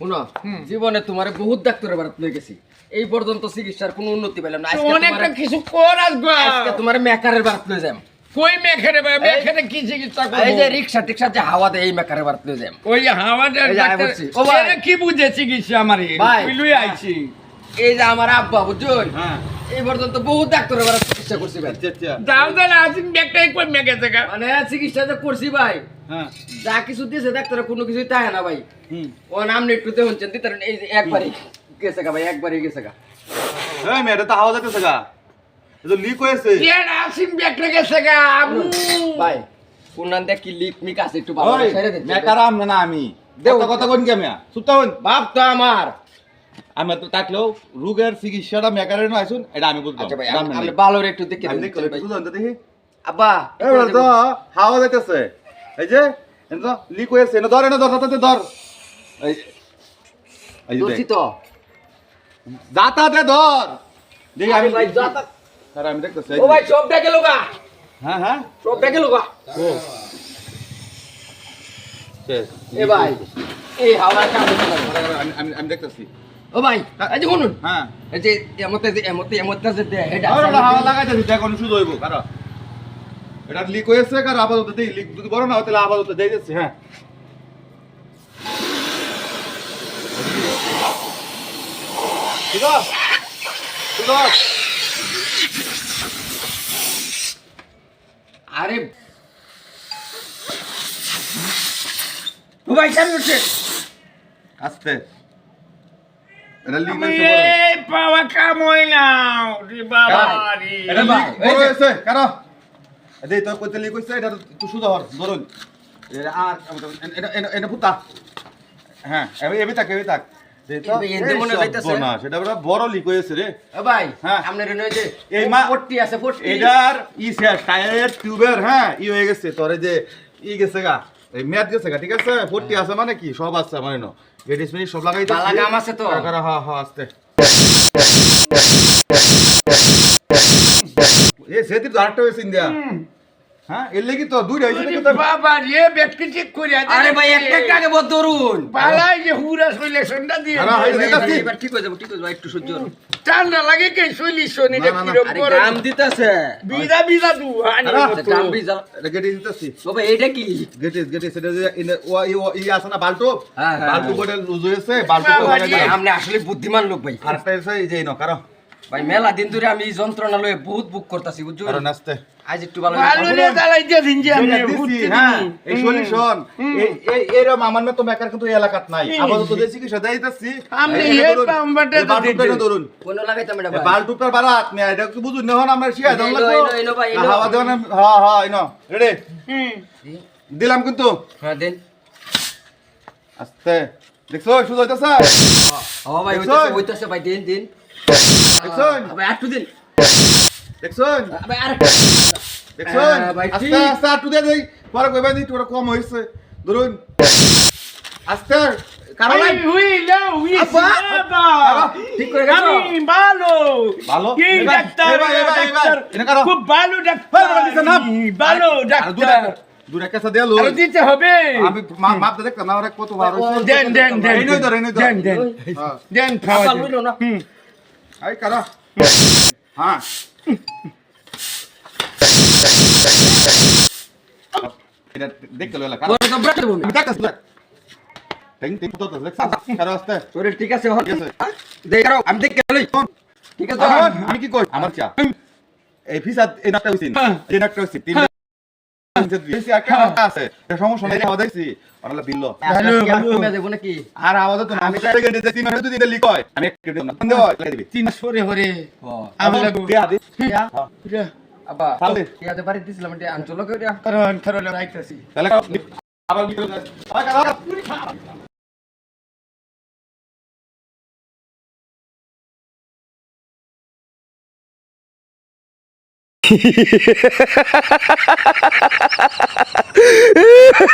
শুনো জীবনে তোমার বহুত ডাক্তারের বাড়াত লয়ে গেছি। এই পর্যন্ত চিকিৎসার কোনো উন্নতি পেলাম না। আজকে অনেকটা কিছু কর আসবা আজকে তোমার মেকারের বাড়াত লয়ে যাম কই মেখেরে ভাই মেখেরে কি চিকিৎসা এই যে করব রিক্সা যে হাওয়া দেয় এই মেকারের বাড়াত লয়ে যাম ওই হাওয়াটা এই যে আয় ও ভাই। কি বুঝে চিকিৎসা আমারে। লুই আইছি। এই যে আমার আব্বা বুঝছেন হ্যাঁ। এই পর্যন্ত বহুত ডাক্তারের বাড়াত চিকিৎসা করছি ভাই। আচ্ছা আচ্ছা। যাও যাও আসিন ব্যাগটাই কই মেখেছে গা মানে চিকিৎসা যে করছি ভাই। যা কিছু দিয়েছে ডাক্তারের কোনো কিছুই তাই না ভাই। হুম। ও নাম নেট্টুতে হচ্ছেন দিতার এই যে একবারই গেছে গা ভাই একবারই গেছে গা। এই মেয়েটা তো হাওয়া যাইতেছে গা। এই তো লিক হয়েছে। এরা আসিন ব্যাগটা গেছে গা আবু ভাই কোনান দেখ কি লিক মিক আছে একটু ভালো ওই ছেড়ে দিন মেকার আম না আমি? দেও। দেও কথা কোন কে মিয়া? সুতা হন বাপ তো আমার। আমি তো তাকলেও রোগের চিকিৎসাটা মেকারের নয় শুন এটা আমি বুঝলাম আচ্ছা ভাই দাম আপনি নাই। আপনি ভালো একটু দেখে আমি দিন দেখলে ভাই। বুঝলাম তো দেখি। আব্বা এবার তো হাওয়া যাইতেছে। এই যে লিক হয়েছে না ধর না ধর তাতে ধর। এই এই যে দেখ। তো যাতাতে ধর। দেখি আমি ভাই যাতা স্যার আমি দেখতেছি ও ভাই সব ডেকে লোগা হ্যাঁ হ্যাঁ। সব ডেকে লোগা ও। এ ভাই এই হচ্ছে না। আমি আমি আমি দেখতেছি। ও ভাই এই যে শুনুন। হ্যাঁ। এই যে এমতে এমতে এমতে যে এটা হাওয়া লাগাইতেছি দেখ কোন সুদ হইব কারও। এটা লিক হয়েছে কার আপাতত দেই লিক যদি বড় না হয় তাহলে আপাতত দেই দিচ্ছি হ্যাঁ। ঠিক আছে ঠিক আছে আরে। ভাই চালু হচ্ছে আস্তে। এটা লিক হয়েছে বড়। এই পাওয়া কাম হইলাম রে বাবা রে এটা লিক এই বড় যে- হয়েছে কারও? দেই তোর কইতে লিক হয়েছে এটা হর ধরুন। আর এটা হ্যাঁ এবি তাক এবি তাক দেই তো এই এতে মনে হইতাছে। না সেটা বড় বড় লিক হয়েছে রে। ভাই হ্যাঁ। আপনার যে এই মা- পট্টি আছে পট্টি। এটার ই শেষ টায়ার টিউবের হ্যাঁ ই হয়ে গেছে। তোর যে ই গেছে গা এই মেয়াদ গেছে গা ঠিক আছে? আছে মানে কি? সব আছে মানে নো গেটিস মিনি সব লাগাই গাম আছে তো। হ্যাঁ হ্যাঁ আস্তে। এ সেতির তো আরেকটা হয়েছে ইন্ডিয়া। হ্যাঁ? এর লেগে তো দুইটা হয়েছে নাকি তো বাবা রে ব্যক্তি ঠিক করে আরে ভাই একটা একটা বদ ধরুন পালাই যে হুরা সলিউশনটা দিয়ে আরে ভাই, দিতাছি। এবার ঠিক হয়ে যাব ঠিক হয়ে যাব একটু সহ্য করুন। ঠান্ডা লাগে কে। আরে গাম দিতেছে। দু আচ্ছা, গাম এটা কি? গেটিস গেটিস এটা যে ও ই- আছে না বাল্টু? হ্যাঁ, হ্যাঁ, বাল্টু। লুজ হয়েছে বাল্টু। আপনি আসলে বুদ্ধিমান লোক ভাই। এই যে ভাই মেলা দিন ধরে আমি এই যন্ত্রণা লয়ে বহুত বুক করতেছি বুঝছ? আজ একটু ভালো ভালো জ্বালাই দিয়ে যে আমি যেটা দিছি, ঘুরতে হ্যাঁ, দিই। এই solution, এই- এই- আমার মতো মেকার কিন্তু এলাকাত নাই। আপাতত যে চিকিৎসা দেইতাছি, আপনি এই এই ধরুন, পাম্পটা এই বাল্বটা দিতে। ধরুন। কোন লাগাইতাম এটা এই ভাই বারাত, মেয়ে, এটা কি বুঝুন না, হন আমরা শিয়া দেন লাগবো। এনো, এনো ভাই, এনো। হাওয়া দেওয়া না- হ্যাঁ, হ্যাঁ, এনো। Ready? দিলাম কিন্তু হ্যাঁ দেন আস্তে দেখছ শুধু হইতাছে ও ভাই দেখছ? হইতাছে হইতাছে ভাই দিন দিন দেখছ ভাই একটু দিন দেখছ ভাই আর আস্তে আস্তে একটু দিয়ে দেই পরে কইবা দি তোরা কম হইছে ধরুন আস্তে হুই হুই আব্বা। বাবা ঠিক করে গেছো আমি ভালো ডাক্তার ডাক্তার খুব ডাক্তার ডাক্তার কেসা। দিতে হবে আমি মা- মাপতে দেখতাম না ওরা কত বার হইছে। দেন দেন দেন এই নই ধর, এই নই দেন দেন হ্যাঁ। দেন খাওয়া আপা দেন। লইলো না হুম এই কারা? হ্যাঁ। কারা? তোর তো ব্রাট দেবো আমি দেখতাছি, দেখ। টিং, টিং, তো তো, দেখছিস? কারা আসতে? শরীর ঠিক আছে হন দেখ কারও আমি দেখ লই ঠিক আছে আমি কি কই আমার চা এই ফিসা এই নাকটা হইছিন এই নাকটা হইছিন তিন আর আওয়াজ তো আমি হয় আমি আবা তাহলে? ইয়াতে বাড়ি দিছিলাম এটা আঞ্চলিক কইরা কারণ কারণ রাইতাছি তাহলে আবার কি করে আবার কারা